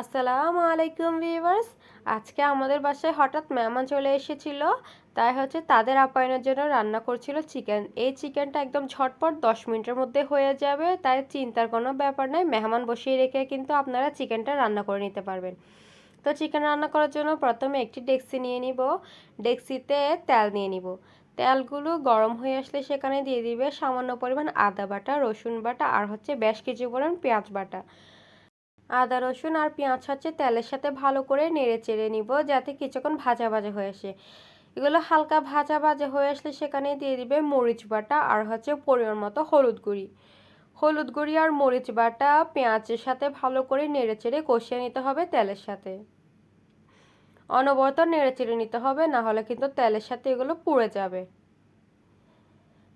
আসসালামু আলাইকুম ভিউয়ার্স। আজকে আমাদের বাসায় হঠাৎ মেহমান চলে এসেছিল। তাই হচ্ছে তাদের আপ্যায়নের জন্য রান্না করছিল চিকেন। এই চিকেনটা একদম ঝটপট দশ মিনিটের মধ্যে হয়ে যাবে। তাই চিন্তার কোনো ব্যাপার নেই। মেহমান বসিয়ে রেখে কিন্তু আপনারা চিকেনটা রান্না করে নিতে পারবেন। তো চিকেন রান্না করার জন্য প্রথমে একটি ডেক্সি নিয়ে নিব। ডেক্সিতে তেল নিয়ে নিব। তেলগুলো গরম হয়ে আসলে সেখানে দিয়ে দিবে সামান্য পরিমাণ আদা বাটা, রসুন বাটা আর হচ্ছে বেশ কিছু পরিমাণ পেঁয়াজ বাটা। আদা, রসুন আর পেঁয়াজ হচ্ছে তেলের সাথে ভালো করে নেড়ে চেড়ে নিব যাতে কিছুক্ষণ ভাজা ভাজা হয়ে আসে। এগুলো হালকা ভাজা ভাজা হয়ে আসলে সেখানে দিয়ে দিবে মরিচ বাটা আর হচ্ছে পরিমাণ মতো হলুদ গুঁড়ি। হলুদ গুঁড়ি আর মরিচ বাটা পেঁয়াজের সাথে ভালো করে নেড়ে চেড়ে কষিয়ে নিতে হবে তেলের সাথে। অনবরত নেড়ে চেড়ে নিতে হবে, না হলে কিন্তু তেলের সাথে এগুলো পুড়ে যাবে।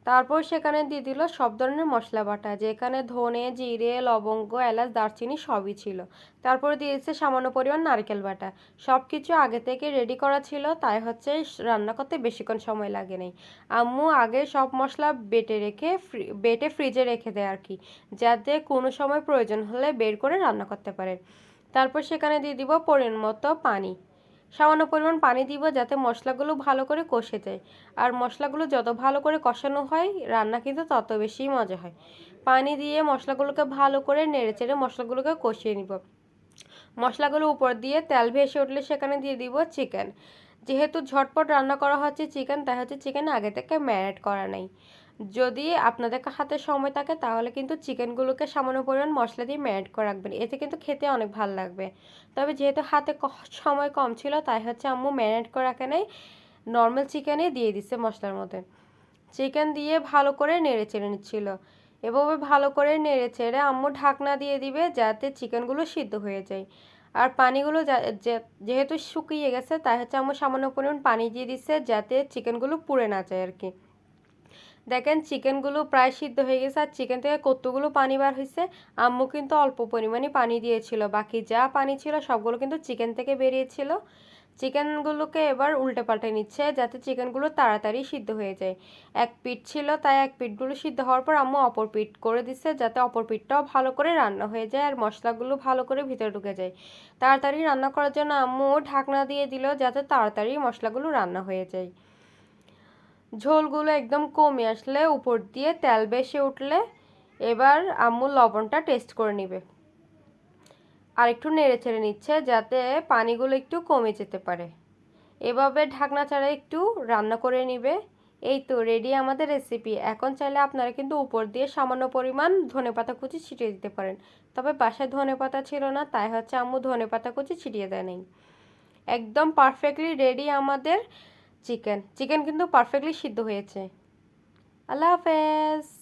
তারপর সেখানে দিয়ে দিল সব ধরনের মশলা বাটা, যেখানে ধনে, জিরে, লবঙ্গ, এলাচ, দারচিনি সবই ছিল। তারপরে দিয়েছে সামান্য পরিমাণ নারকেল বাটা। সব কিছু আগে থেকে রেডি করা ছিল, তাই হচ্ছে রান্না করতে বেশিক্ষণ সময় লাগে নাই। আম্মু আগে সব মশলা বেটে রেখে বেটে ফ্রিজে রেখে দেয় আর কি যাতে কোনো সময় প্রয়োজন হলে বের করে রান্না করতে পারে। তারপর সেখানে দিয়ে দিব পরিমাণ মতো পানি। সামান্য পরিমাণ পানি দিব যাতে মশলাগুলো ভালো করে কষে যায়। আর মশলাগুলো যত ভালো করে কষানো হয়, রান্না কিন্তু তত বেশি মজা হয়। পানি দিয়ে মশলাগুলোকে ভালো করে নেড়ে চেড়ে মশলাগুলোকে কষিয়ে নিব। মশলাগুলো উপর দিয়ে তেল ভেসে উঠলে সেখানে দিয়ে দিব চিকেন। যেহেতু ঝটপট রান্না করা হচ্ছে চিকেন, তাই হচ্ছে চিকেন আগে থেকে ম্যারিনেট করা নেই। যদি আপনাদের হাতে সময় থাকে, তাহলে কিন্তু চিকেনগুলোকে সামান্য পরিমাণ মশলা দিয়ে ম্যারিনেট করে রাখবেন। এতে কিন্তু খেতে অনেক ভালো লাগবে। তবে যেহেতু হাতে সময় কম ছিল, তাই হচ্ছে আম্মু ম্যারিনেট করে রাখে নেই। নর্মাল চিকেনে দিয়ে দিচ্ছে মশলার মধ্যে। চিকেন দিয়ে ভালো করে নেড়ে চেড়ে নিচ্ছিল। এভাবে ভালো করে নেড়ে চেড়ে আম্মু ঢাকনা দিয়ে দিবে, যাতে চিকেনগুলো সিদ্ধ হয়ে যায়। আর পানিগুলো যেহেতু শুকিয়ে গেছে, তাই হচ্ছে আম্মু সামান্য পরিমাণ পানি দিয়ে দিচ্ছে যাতে চিকেনগুলো পুড়ে না যায় আর কি। দেখেন, চিকেনগুলো প্রায় সিদ্ধ হয়ে গেছে আর চিকেন থেকে কতগুলো পানি বার হয়েছে? আম্মু কিন্তু অল্প পরিমাণে পানি দিয়েছিল। বাকি যা পানি ছিল সবগুলো কিন্তু চিকেন থেকে বেরিয়েছিল। চিকেনগুলোকে এবার উল্টে পাল্টে নিচ্ছে যাতে চিকেনগুলো তাড়াতাড়ি সিদ্ধ হয়ে যায়। এক পিঠ ছিল, তাই এক পিঠগুলো সিদ্ধ হওয়ার পর আম্মু অপর পিঠ করে দিচ্ছে যাতে অপর পিঠটাও ভালো করে রান্না হয়ে যায় আর মশলাগুলো ভালো করে ভিতরে ঢুকে যায়। তাড়াতাড়ি রান্না করার জন্য আম্মু ঢাকনা দিয়ে দিল যাতে তাড়াতাড়ি মশলাগুলো রান্না হয়ে যায়। ঝোলগুলো একদম কমে আসলে উপর দিয়ে তেল বেশি উঠলে এবার আম্মু লবণটা টেস্ট করে নিবে। আর একটু নেড়ে ছেড়ে নিচ্ছে যাতে পানিগুলো একটু কমে যেতে পারে। এভাবে ঢাকনা ছাড়া একটু রান্না করে নিবে। এই তো রেডি আমাদের রেসিপি এখন চাইলে আপনারা কিন্তু উপর দিয়ে সামান্য পরিমাণ ধনে পাতা কুচি ছিটিয়ে দিতে পারেন। তবে বাসায় ধনে পাতা ছিল না, তাই হচ্ছে আম্মু ধনে পাতা কুচি ছিটিয়ে দেয় নেই একদম পারফেক্টলি রেডি আমাদের চিকেন। চিকেন কিন্তু পারফেক্টলি সিদ্ধ হয়েছে। আল্লাহ হাফেজ।